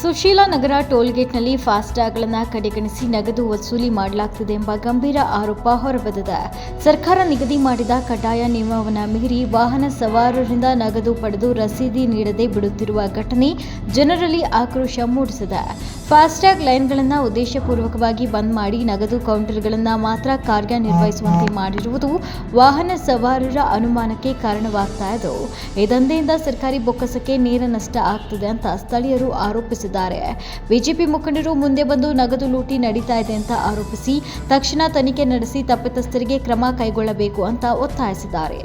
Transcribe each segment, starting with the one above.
ಸುಶೀಲಾ ನಗರ ಟೋಲ್ಗೇಟ್ನಲ್ಲಿ ಫಾಸ್ಟ್ಯಾಗ್ಗಳನ್ನು ಕಡೆಗಣಿಸಿ ನಗದು ವಸೂಲಿ ಮಾಡಲಾಗ್ತಿದೆ ಎಂಬ ಗಂಭೀರ ಆರೋಪ ಹೊರಬಂದಿದೆ. ಸರ್ಕಾರ ನಿಗದಿ ಮಾಡಿದ ಕಡ್ಡಾಯ ನಿಯಮವನ್ನು ಮೀರಿ ವಾಹನ ಸವಾರರಿಂದ ನಗದು ಪಡೆದು ರಸೀದಿ ನೀಡದೆ ಬಿಡುತ್ತಿರುವ ಘಟನೆ ಜನರಲ್ಲಿ ಆಕ್ರೋಶ ಮೂಡಿಸಿದೆ. ಫಾಸ್ಟ್ಯಾಗ್ ಲೈನ್ಗಳನ್ನು ಉದ್ದೇಶಪೂರ್ವಕವಾಗಿ ಬಂದ್ ಮಾಡಿ ನಗದು ಕೌಂಟರ್ಗಳನ್ನು ಮಾತ್ರ ಕಾರ್ಯನಿರ್ವಹಿಸುವಂತೆ ಮಾಡಿರುವುದು ವಾಹನ ಸವಾರರ ಅನುಮಾನಕ್ಕೆ ಕಾರಣವಾಗ್ತಾ ಇದ್ದು ಇದಂದೆಯಿಂದ ಸರ್ಕಾರಿ ಬೊಕ್ಕಸಕ್ಕೆ ನೇರ ನಷ್ಟ ಆಗ್ತಿದೆ ಅಂತ ಸ್ಥಳೀಯರು ಆರೋಪಿಸಿದ್ದಾರೆ. ಬಿಜೆಪಿ ಮುಖಂಡರು ಮುಂದೆ ಬಂದು ನಗದು ಲೂಟಿ ನಡೀತಾ ಇದೆ ಅಂತ ಆರೋಪಿಸಿ ತಕ್ಷಣ ತನಿಖೆ ನಡೆಸಿ ತಪ್ಪಿತಸ್ಥರಿಗೆ ಕ್ರಮ ಕೈಗೊಳ್ಳಬೇಕು ಅಂತ ಒತ್ತಾಯಿಸಿದ್ದಾರೆ.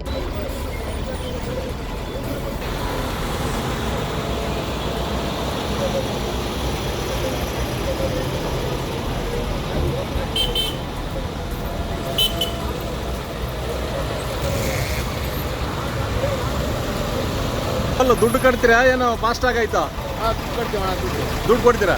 ಅಲ್ಲ, ದುಡ್ಡು ಕಟ್ತೀರಾ? ಏನೋ ಫಾಸ್ಟ್ ಆಗಾಯ್ತಾ ಹಾಂ ದುಡ್ಡು ಕೊಡ್ತೀವಿ ಅಣ್ಣ ದುಡ್ಡು ದುಡ್ಡು ಕೊಡ್ತೀರಾ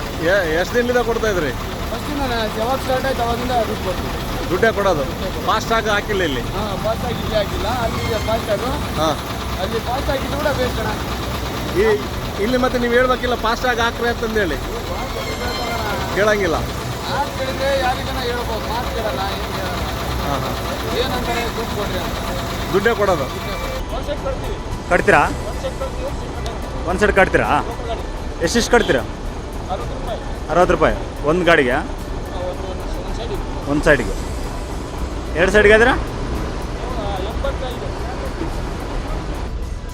ಎಷ್ಟು ದಿನದಿಂದ ಕೊಡ್ತಾ ಇದ್ರಿ? ಫಸ್ಟಿಂದ ಯಾವಾಗ ಸ್ಟಾರ್ಟ್ ಆಯ್ತು ಅವಾಗಿಂದ ದುಡ್ಡು ಕೊಡ್ತೀವಿ ದುಡ್ಡೇ ಕೊಡೋದು. ಫಾಸ್ಟ್ ಆಗಿ ಹಾಕಿಲ್ಲ ಇಲ್ಲಿ? ಹಾಂ ಫಾಸ್ಟಾಗಿ ಇಲ್ಲಿ ಹಾಕಿಲ್ಲ. ಅಲ್ಲಿ ಫಾಸ್ಟಾಗು ಹಾಂ. ಅಲ್ಲಿ ಫಾಸ್ಟ್ ಕೂಡ ಅಣ್ಣ. ಈ ಇಲ್ಲಿ ಮತ್ತೆ ನೀವು ಹೇಳ್ಬೇಕಿಲ್ಲ ಫಾಸ್ಟ್ ಆಗಿ ಹಾಕ್ರಿ ಅಂತಂದೇಳಿ ಕೇಳಂಗಿಲ್ಲ. ಕೇಳಿದ್ರೆ ಯಾರಿಗಾನ ಹೇಳ್ಬೋದು. ಮಾತು ಕೇಳಲ್ಲ ಏನು ಕೇಳಲ್ಲ. ಹಾಂ ಹಾಂ. ಏನಂತಾರೆ ದುಡ್ಡು ಕೊಡ್ರಿ ಅಂತ. ದುಡ್ಡೇ ಕೊಡೋದು. ಒಂದು ಸೆಟ್ ಕೊಡ್ತೀವಿ. ಕಟ್ತೀರಾ? ಒಂದು ಸೆಟ್ ಕೊಡ್ತೀವಿ ಒಂದು ಸೈಡ್ ಕಟ್ತೀರಾ? ಎಷ್ಟೆಷ್ಟು ಕಟ್ತೀರಾ? ಅರವತ್ತು ರೂಪಾಯಿ. ಅರವತ್ತು ರೂಪಾಯಿ ಒಂದು ಗಾಡಿಗೆ? ಒಂದು ಸೈಡಿಗೆ ಎರಡು ಸೈಡ್ಗೆ ಆದ್ರೆ?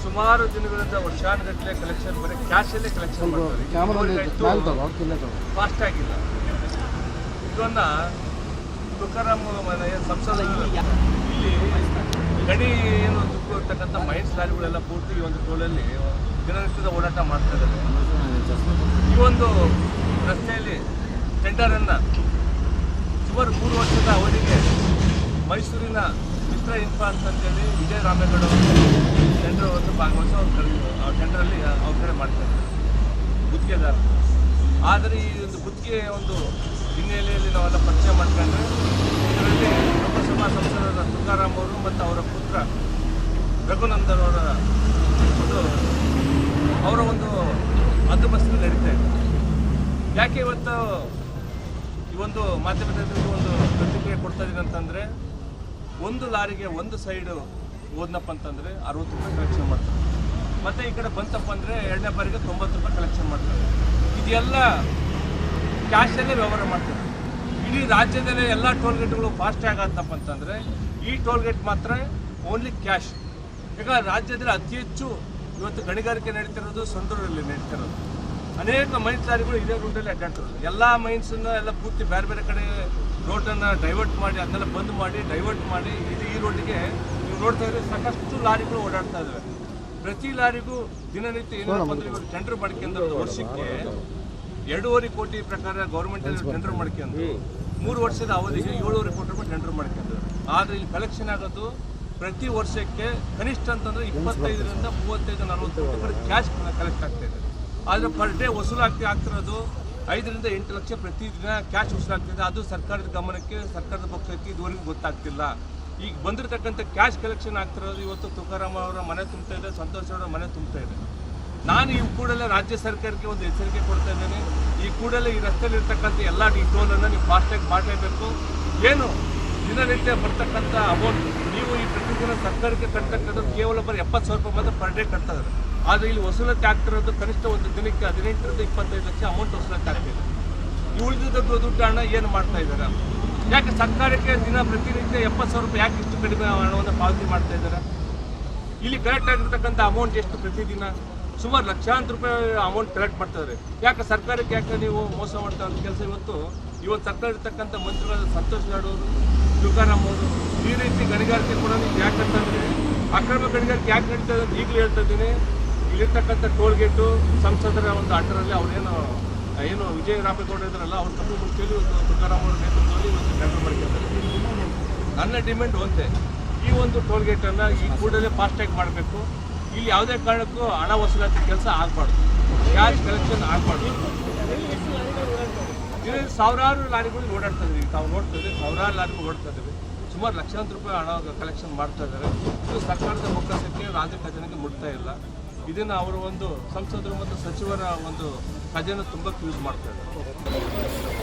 ಸುಮಾರು ದಿನಗಳಿಂದ ವರ್ಷಾನುಗಟ್ಟಲೆ ಕಲೆಕ್ಷನ್ ಬರೀ ಕ್ಯಾಶಲ್ಲೇ ಕಲೆಕ್ಷನ್ ಮಾಡ್ತಾರೆ. ಫಾಸ್ಟ್ ಆಗಿಲ್ಲ. ಇದನ್ನ ತುಕಾರಾಮ್ ಸಂಸದ ಇಲ್ಲಿ ಗಡಿ ಏನು ಇರ್ತಕ್ಕಂಥ ಮೈಂಡ್ ಲಾರಿಗಳೆಲ್ಲ ಪೂರ್ತಿ ಈ ಒಂದು ಟೋಲಲ್ಲಿ ದಿನನಿತ್ಯದ ಓಡಾಟ ಮಾಡ್ತಾ ಇದ್ದಾರೆ ಈ ಒಂದು ರಸ್ತೆಯಲ್ಲಿ ಟೆಂಡರನ್ನು ಸುಮಾರು ಮೂರು ವರ್ಷದ ಅವಧಿಗೆ ಮೈಸೂರಿನ ಮಿತ್ರ ಇನ್ಫಾ ಹೇಳಿ ವಿಜಯ ರಾಮೇಗೌಡ ಟೆಂಡರ್ ಒಂದು ಭಾಗವಹಿಸಿ ಅವ್ರು ಕರೆದು, ಆ ಟೆಂಡರಲ್ಲಿ ಅವ್ರ ಕಡೆ ಮಾಡ್ತಾರೆ ಗುತ್ತಿಗೆದಾರ. ಆದರೆ ಈ ಒಂದು ಗುತ್ತಿಗೆ ಒಂದು ಹಿನ್ನೆಲೆಯಲ್ಲಿ ನಾವೆಲ್ಲ ಪರಿಚಯ ಮಾಡ್ಕೊಂಡ್ರೆ ಇದರಲ್ಲಿ ಲೋಕಸಭಾ ಸಂಸದರಾದ ತುಕಾರಾಮ್ ಅವರು ಮತ್ತು ಅವರ ಪುತ್ರ ರಘುನಂದನ್ ಅವರ ಒಂದು ಅವರ ಒಂದು ಹದ್ದುಬಸ್ತು ನಡೀತಾ ಇದೆ. ಯಾಕೆ ಇವತ್ತು ಈ ಒಂದು ಮಾಧ್ಯಮದಲ್ಲಿ ಒಂದು ಪ್ರತಿಕ್ರಿಯೆ ಕೊಡ್ತಾ ಇದ್ದೀನಿ ಅಂತಂದರೆ, ಒಂದು ಲಾರಿಗೆ ಒಂದು ಸೈಡು ಹೋದ್ನಪ್ಪ ಅಂತಂದರೆ ಅರವತ್ತು ರೂಪಾಯಿ ಕಲೆಕ್ಷನ್ ಮಾಡ್ತಾರೆ. ಮತ್ತು ಈ ಕಡೆ ಬಂತಪ್ಪ ಅಂದರೆ ಎರಡನೇ ಬಾರಿಗೆ ತೊಂಬತ್ತು ರೂಪಾಯಿ ಕಲೆಕ್ಷನ್ ಮಾಡ್ತಾರೆ. ಇದೆಲ್ಲ ಕ್ಯಾಶಲ್ಲೇ ವ್ಯವಹಾರ ಮಾಡ್ತಾರೆ. ಇಡೀ ರಾಜ್ಯದಲ್ಲೇ ಎಲ್ಲ ಟೋಲ್ ಗೇಟ್ಗಳು ಫಾಸ್ಟ್ ಆಗತ್ತಪ್ಪ ಅಂತಂದರೆ, ಈ ಟೋಲ್ ಗೇಟ್ ಮಾತ್ರ ಓನ್ಲಿ ಕ್ಯಾಶ್ ಈಗ ರಾಜ್ಯದಲ್ಲಿ ಅತಿ ಹೆಚ್ಚು ಇವತ್ತು ಗಣಿಗಾರಿಕೆ ನಡೀತಿರೋದು ಸಂತೂರಲ್ಲಿ ನಡೀತಿರೋದು. ಅನೇಕ ಮೈನ್ಸ್ ಲಾರಿಗಳು ಇದೇ ರೂಟಲ್ಲಿ ಅಡ್ಡಾಡ್ತಿರೋದು. ಎಲ್ಲ ಮೈನ್ಸನ್ನು ಎಲ್ಲ ಪೂರ್ತಿ ಬೇರೆ ಬೇರೆ ಕಡೆ ರೋಡನ್ನು ಡೈವರ್ಟ್ ಮಾಡಿ ಅದನ್ನೆಲ್ಲ ಬಂದ್ ಮಾಡಿ ಡೈವರ್ಟ್ ಮಾಡಿ ಇದು ಈ ರೋಡಿಗೆ ನೀವು ನೋಡ್ತಾ ಇದ್ರೆ ಸಾಕಷ್ಟು ಲಾರಿಗಳು ಓಡಾಡ್ತಾ ಇದಾವೆ. ಪ್ರತಿ ಲಾರಿಗೂ ದಿನನಿತ್ಯ ಏನಪ್ಪ ಅಂದ್ರೆ ಇವರು ಟೆಂಡರ್ ಮಾಡ್ಕೊಂಡು ವರ್ಷಕ್ಕೆ ಎರಡೂವರೆ ಕೋಟಿ ಪ್ರಕಾರ ಗೌರ್ಮೆಂಟ್ ಟೆಂಡರ್ ಮಾಡ್ಕೊಂಡು ಮೂರು ವರ್ಷದ ಅವಧಿಗೆ ಏಳುವರೆ ಕೋಟಿ ರೂಪಾಯಿ ಟೆಂಡರ್ ಮಾಡ್ಕೊಂಡು ಆದ್ರೆ ಇಲ್ಲಿ ಕಲೆಕ್ಷನ್ ಆಗೋದು ಪ್ರತಿ ವರ್ಷಕ್ಕೆ ಕನಿಷ್ಠ ಅಂತಂದ್ರೆ ಇಪ್ಪತ್ತೈದರಿಂದ ಮೂವತ್ತೈದು ನಲವತ್ತು ಕೋಟಿ ರೂಪಾಯಿ ಕ್ಯಾಶ್ ಕಲೆಕ್ಟ್ ಆಗ್ತಾ ಇದೆ. ಆದರೆ ಪರ್ ಡೇ ವಸೂಲಾಗ್ತಿ ಆಗ್ತಿರೋದು ಐದರಿಂದ ಎಂಟು ಲಕ್ಷ ಪ್ರತಿದಿನ ಕ್ಯಾಶ್ ವಸೂಲಾಗ್ತಿದೆ. ಅದು ಸರ್ಕಾರದ ಗಮನಕ್ಕೆ ಸರ್ಕಾರದ ಪಕ್ಷಕ್ಕೆ ಇದುವರೆಗೂ ಗೊತ್ತಾಗ್ತಿಲ್ಲ. ಈಗ ಬಂದಿರತಕ್ಕಂಥ ಕ್ಯಾಶ್ ಕಲೆಕ್ಷನ್ ಆಗ್ತಿರೋದು ಇವತ್ತು ತುಕಾರಾಮ್ ಅವರ ಮನೆ ತುಂಬ್ತಾ ಇದೆ ಸಂತೋಷ್ ಅವರ ಮನೆ ತುಂಬ್ತಾ ಇದೆ. ನಾನು ಈ ಕೂಡಲೇ ರಾಜ್ಯ ಸರ್ಕಾರಕ್ಕೆ ಒಂದು ಎಚ್ಚರಿಕೆ ಕೊಡ್ತಾ ಇದ್ದೇನೆ. ಈ ಕೂಡಲೇ ಈ ರಸ್ತೆಯಲ್ಲಿ ಇರ್ತಕ್ಕಂಥ ಎಲ್ಲ ಡಿಟೋಲನ್ನು ಟೋಲನ್ನು ನೀವು ಫಾಸ್ಟಾಗಿ ಮಾಡಲೇಬೇಕು. ಏನು? ದಿನನಿತ್ಯ ಬರ್ತಕ್ಕಂಥ ಅಮೌಂಟ್ ನೀವು ಈ ಪ್ರತಿದಿನ ಸರ್ಕಾರಕ್ಕೆ ಕಟ್ತಕ್ಕಂಥದ್ದು ಕೇವಲ ಬರೀ ಎಪ್ಪತ್ತು ಸಾವಿರ ರೂಪಾಯಿ ಮಾತ್ರ ಪರ್ ಡೇ ಕಟ್ತಾ ಆದರೆ ಇಲ್ಲಿ ವಸೂಲಾತಿ ಆಗ್ತಿರೋದು ಕನಿಷ್ಠ ಒಂದು ದಿನಕ್ಕೆ ಹದಿನೆಂಟರಿಂದ ಇಪ್ಪತ್ತೈದು ಲಕ್ಷ ಅಮೌಂಟ್ ವಸೂಲಾತಿ ಆಗ್ತಿದೆ ಈ ಉಳಿದಿದ್ದ ದುಡ್ಡು ಹಣ ಏನು ಮಾಡ್ತಾ ಇದ್ದಾರೆ? ಯಾಕೆ ಸರ್ಕಾರಕ್ಕೆ ದಿನ ಪ್ರತಿನಿತ್ಯ ಎಪ್ಪತ್ತು ಸಾವಿರ ರೂಪಾಯಿ ಯಾಕೆ ಇಷ್ಟು ಕಡಿಮೆ ಹಣವನ್ನು ಪಾವತಿ ಮಾಡ್ತಾ ಇದ್ದಾರೆ? ಇಲ್ಲಿ ಕಲೆಕ್ಟ್ ಆಗಿರ್ತಕ್ಕಂಥ ಅಮೌಂಟ್ ಎಷ್ಟು ಪ್ರತಿದಿನ? ಸುಮಾರು ಲಕ್ಷಾಂತರ ರೂಪಾಯಿ ಅಮೌಂಟ್ ಕಲೆಕ್ಟ್ ಮಾಡ್ತಾರೆ ಯಾಕೆ ಸರ್ಕಾರಕ್ಕೆ ಯಾಕೆ ನೀವು ಮೋಸ ಮಾಡ್ತಾ ಕೆಲಸ ಇವತ್ತು ಇವತ್ತು ಸರ್ಕಾರ ಇರ್ತಕ್ಕಂಥ ಮಂತ್ರಿಗಳಾದ ಸಂತೋಷ ಅವರು ತುಕಾರಾಮ್ ಅವರು ಈ ರೀತಿ ಗಣಿಗಾರಿಕೆ ಕೂಡ ಯಾಕೆ ಯಾಕಂತಂದ್ರೆ ಅಕ್ರಮ ಗಣಿಗಾರಿಕೆ ಯಾಕೆ ನಡೀತಾ ಇದೆ ಅಂತ ಈಗಲೂ ಹೇಳ್ತಾ ಇದ್ದೀನಿ. ಇಲ್ಲಿರ್ತಕ್ಕಂಥ ಟೋಲ್ ಗೇಟು ಸಂಸದರ ಒಂದು ಆಟರಲ್ಲಿ ಅವರೇನು, ಏನು ವಿಜಯ ರಾಮೇಗೌಡ ಇದ್ರಲ್ಲ ಅವ್ರ ತಮ್ಮ ಮುಂಚೆಯಲ್ಲಿ ಒಂದು ತುಕಾರಾಮ್ ಅವರ ನೇತೃತ್ವದಲ್ಲಿ ಒಂದು ಟೆಂಡರ್ ಮಾಡ್ಕೊತಾರೆ ನನ್ನ ಡಿಮ್ಯಾಂಡ್ ಒಂದೇ. ಈ ಒಂದು ಟೋಲ್ ಗೇಟನ್ನು ಈ ಕೂಡಲೇ ಫಾಸ್ಟ್ಯಾಗ್ ಮಾಡಬೇಕು. ಇಲ್ಲಿ ಯಾವುದೇ ಕಾರಣಕ್ಕೂ ಹಣ ವಸೂಲಾತಿ ಕೆಲಸ ಆಗಬಾರ್ದು. ಕ್ಯಾಶ್ ಕಲೆಕ್ಷನ್ ಆಗಬಾರ್ದು. ಇಲ್ಲಿ ಸಾವಿರಾರು ಲಾರಿಗಳು ಓಡಾಡ್ತಾ ಇದ್ದೀವಿ ತಾವು ನೋಡ್ತಾ ಇದ್ದೀವಿ ಸಾವಿರಾರು ಲಾರಿಗಳು ಓಡ್ತಾ ಇದ್ದೀವಿ ಸುಮಾರು ಲಕ್ಷಾಂತರ ರೂಪಾಯಿ ಹಣ ಕಲೆಕ್ಷನ್ ಮಾಡ್ತಾ ಇದ್ದಾರೆ ಇದು ಸರ್ಕಾರದ ಬೊಕ್ಕಸಕ್ಕೆ ರಾಜ್ಯ ಖಜಾನೆಗೆ ಮುಟ್ತಾ ಇಲ್ಲ. ಇದನ್ನು ಅವರು ಒಂದು ಸಂಸದರು ಮತ್ತು ಸಚಿವರ ಒಂದು ಖಜಾನೆ ತುಂಬ ಯೂಸ್ ಮಾಡ್ತಾ ಇದ್ದಾರೆ